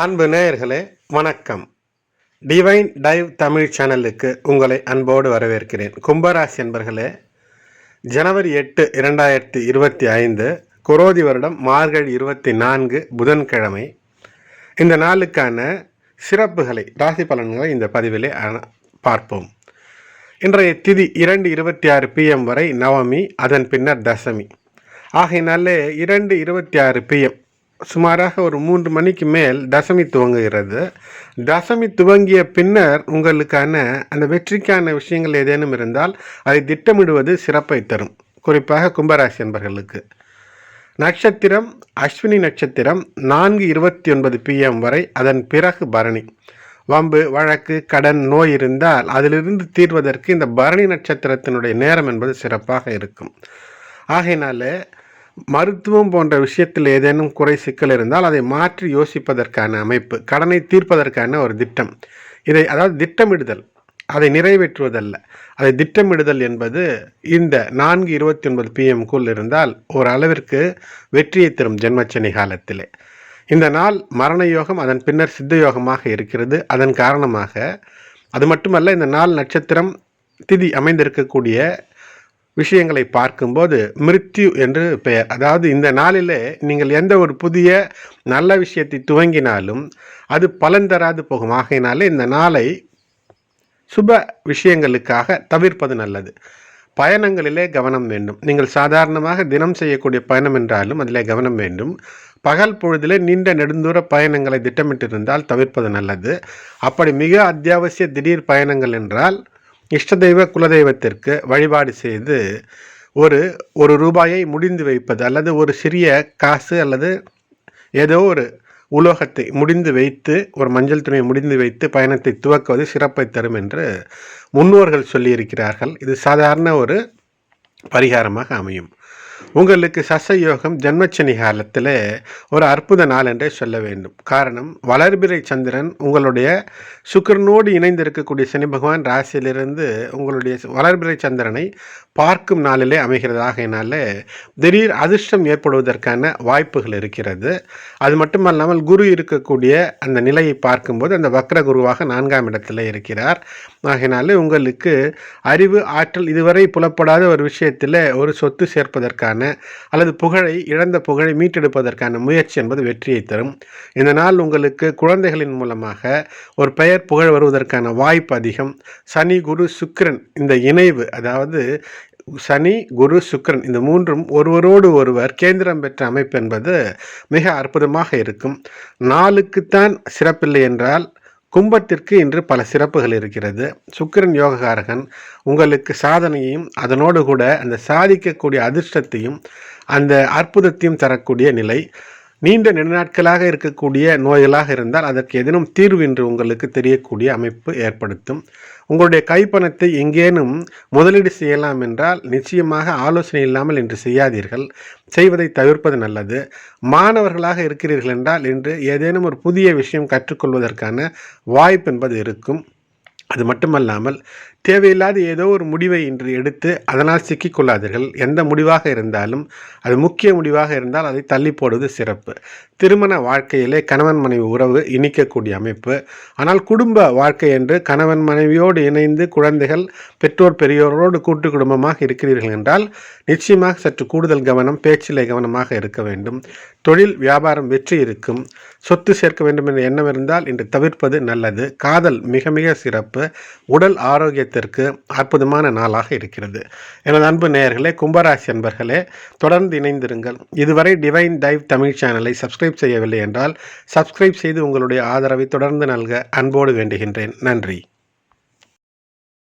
அன்பு நேயர்களே வணக்கம். டிவைன் டைவ் தமிழ் சேனலுக்கு உங்களை அன்போடு வரவேற்கிறேன். கும்பராசி என்பர்களே ஜனவரி எட்டு இரண்டாயிரத்தி இருபத்தி ஐந்து குரோதி வருடம் மார்கழி இருபத்தி நான்கு புதன்கிழமை. இந்த நாளுக்கான சிறப்புகளை ராசி பலன்களை இந்த பதிவிலே பார்ப்போம். இன்றைய திதி இரண்டு இருபத்தி ஆறு பிஎம் வரை நவமி அதன் பின்னர் தசமி. ஆகையினாலே இரண்டு இருபத்தி ஆறு பிஎம் சுமாராக ஒரு மூன்று மணிக்கு மேல் தசமி துவங்குகிறது. தசமி துவங்கிய பின்னர் உங்களுக்கான அந்த வெற்றிக்கான விஷயங்கள் ஏதேனும் இருந்தால் அதை திட்டமிடுவது சிறப்பை தரும். குறிப்பாக கும்பராசி என்பவர்களுக்கு நட்சத்திரம் அஸ்வினி நட்சத்திரம் நான்கு இருபத்தி ஒன்பது பிஎம் வரை அதன் பிறகு பரணி. வம்பு வழக்கு கடன் நோய் இருந்தால் அதிலிருந்து தீர்வதற்கு இந்த பரணி நட்சத்திரத்தினுடைய நேரம் என்பது சிறப்பாக இருக்கும். ஆகையினால மருத்துவம் போன்ற விஷயத்தில் ஏதேனும் குறை சிக்கல் இருந்தால் அதை மாற்றி யோசிப்பதற்கான அமைப்பு கடனை தீர்ப்பதற்கான ஒரு திட்டம். இதை அதாவது திட்டமிடுதல் அதை நிறைவேற்றுவதல்ல. அதை திட்டமிடுதல் என்பது இந்த நான்கு இருபத்தி ஒன்பது பிஎம்குள் இருந்தால் ஒரு அளவிற்கு வெற்றியை தரும் ஜென்மச்சனி காலத்திலே. இந்த நாள் மரண யோகம் அதன் பின்னர் சித்த யோகமாக இருக்கிறது. அதன் காரணமாக அது மட்டுமல்ல இந்த நாள் நட்சத்திரம் திதி அமைந்திருக்கக்கூடிய விஷயங்களை பார்க்கும்போது மிருத்யு என்று பெயர். அதாவது இந்த நாளிலே நீங்கள் எந்த ஒரு புதிய நல்ல விஷயத்தை துவங்கினாலும் அது பலன் தராது போகும். ஆகையினாலே இந்த நாளை சுப விஷயங்களுக்காக தவிர்ப்பது நல்லது. பயணங்களிலே கவனம் வேண்டும். நீங்கள் சாதாரணமாக தினம் செய்யக்கூடிய பயணம் என்றாலும் அதிலே கவனம் வேண்டும். பகல் பொழுதிலே நீண்ட நெடுந்தூர பயணங்களை திட்டமிட்டிருந்தால் தவிர்ப்பது நல்லது. அப்படி மிக அத்தியாவசிய திடீர் பயணங்கள் என்றால் இஷ்ட தெய்வ குலதெய்வத்திற்கு வழிபாடு செய்து ஒரு ஒரு ரூபாயை முடிந்து வைப்பது அல்லது ஒரு சிறிய காசு அல்லது ஏதோ ஒரு உலோகத்தை முடிந்து வைத்து ஒரு மஞ்சள் துணியை முடிந்து வைத்து பயணத்தை துவக்குவது சிறப்பை தரும் என்று முன்னோர்கள் சொல்லியிருக்கிறார்கள். இது சாதாரண ஒரு பரிகாரமாக அமையும். உங்களுக்கு சசயோகம் ஜன்மச்சனி காலத்தில் ஒரு அற்புத நாள் என்றே சொல்ல வேண்டும். காரணம் வளர்பிறை சந்திரன் உங்களுடைய சுக்கிரனோடு இணைந்து இருக்கக்கூடிய சனி பகவான் ராசியிலிருந்து உங்களுடைய வளர்பிறை சந்திரனை பார்க்கும் நாளிலே அமைகிறதாகையினால திடீர் அதிர்ஷ்டம் ஏற்படுவதற்கான வாய்ப்புகள் இருக்கிறது. அது மட்டுமல்லாமல் குரு இருக்கக்கூடிய அந்த நிலையை பார்க்கும்போது அந்த வக்ர குருவாக நான்காம் இடத்துல இருக்கிறார். ஆகினாலே உங்களுக்கு அறிவு ஆற்றல் இதுவரை புலப்படாத ஒரு விஷயத்தில் ஒரு சொத்து சேர்ப்பதற்கான அல்லது புகழை இழந்த புகழை மீட்டெடுப்பதற்கான முயற்சி என்பது வெற்றியை தரும். இந்த நாள் உங்களுக்கு குழந்தைகளின் மூலமாக ஒரு பெயர் புகழ் வருவதற்கான வாய்ப்பு அதிகம். சனி குரு சுக்கிரன் இந்த இணைவு அதாவது சனி குரு சுக்கரன் இந்த மூன்றும் ஒருவரோடு ஒருவர் கேந்திரம் பெற்ற அமைப்பு என்பது மிக அற்புதமாக இருக்கும். நாளுக்குத்தான் சிறப்பில்லை என்றால் கும்பத்திற்கு இன்று பல சிறப்புகள் இருக்கிறது. சுக்கிரன் யோககாரகன் உங்களுக்கு சாதனையையும் அதனோடு கூட அந்த சாதிக்கக்கூடிய அதிர்ஷ்டத்தையும் அந்த அற்புதத்தையும் தரக்கூடிய நிலை. நீண்ட நெடுநாட்களாக இருக்கக்கூடிய நோய்களாக இருந்தால் அதற்கு எதனும் தீர்வு என்று உங்களுக்கு தெரியக்கூடிய அமைப்பு ஏற்படுத்தும். உங்களுடைய கைப்பணத்தை எங்கேனும் முதலீடு செய்யலாம் என்றால் நிச்சயமாக ஆலோசனை இல்லாமல் இன்று செய்யாதீர்கள். செய்வதை தவிர்ப்பது நல்லது. மாணவர்களாக இருக்கிறீர்கள் என்றால் இன்று ஏதேனும் ஒரு புதிய விஷயம் கற்றுக்கொள்வதற்கான வாய்ப்பு என்பது இருக்கும். அது மட்டுமல்லாமல் தேவையில்லாத ஏதோ ஒரு முடிவை இன்று எடுத்து அதனால் சிக்கிக்கொள்ளாதீர்கள். எந்த முடிவாக இருந்தாலும் அது முக்கிய முடிவாக இருந்தால் அதை தள்ளி போடுவது சிறப்பு. திருமண வாழ்க்கையிலே கணவன் மனைவி உறவு இனிக்கக்கூடிய அமைப்பு. ஆனால் குடும்ப வாழ்க்கை என்று கணவன் மனைவியோடு இணைந்து குழந்தைகள் பெற்றோர் பெரியோரோடு கூட்டு குடும்பமாக இருக்கிறீர்கள் என்றால் நிச்சயமாக சற்று கூடுதல் கவனம் பேச்சிலே கவனமாக இருக்க வேண்டும். தொழில் வியாபாரம் வெற்றி இருக்கும். சொத்து சேர்க்க வேண்டும் என்ற எண்ணம் இருந்தால் இன்று தவிர்ப்பது நல்லது. காதல் மிக மிக சிறப்பு. உடல் ஆரோக்கிய ஆரோக்கியத்திற்கு அற்புதமான நாளாக இருக்கிறது. எனது அன்பு நேயர்களே கும்பராசி அன்பர்களே தொடர்ந்து இணைந்திருங்கள். இதுவரை டிவைன் டைவ் தமிழ் சேனலை சப்ஸ்கிரைப் செய்யவில்லை என்றால் சப்ஸ்கிரைப் செய்து உங்களுடைய ஆதரவை தொடர்ந்து நல்க அன்போடு வேண்டுகின்றேன். நன்றி.